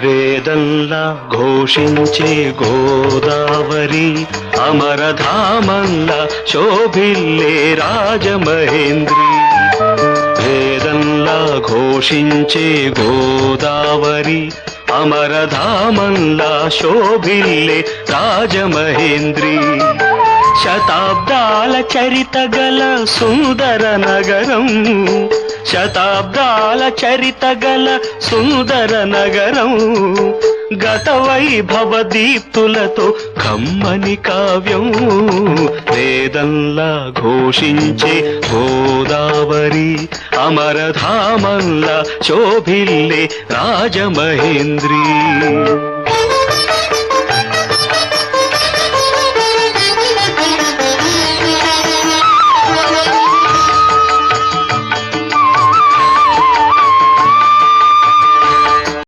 వేదంలా ఘోషించే గోదావరి అమరధామంలా శోభిల్లే రాజమహేంద్రి. వేదంలా ఘోషించే గోదావరి అమరధామంలా శోభిల్లే రాజమహేంద్రి. శతాబ్దాల చరిత గల సుందర నగరం శతాబ్దాల చరిత గల సుందర నగరం గత వైభవ దీప్తులతో కమ్మని కావ్యం వేదంలా ఘోషించే గోదావరి అమరధామంలా శోభిల్లే రాజమహేంద్రీ.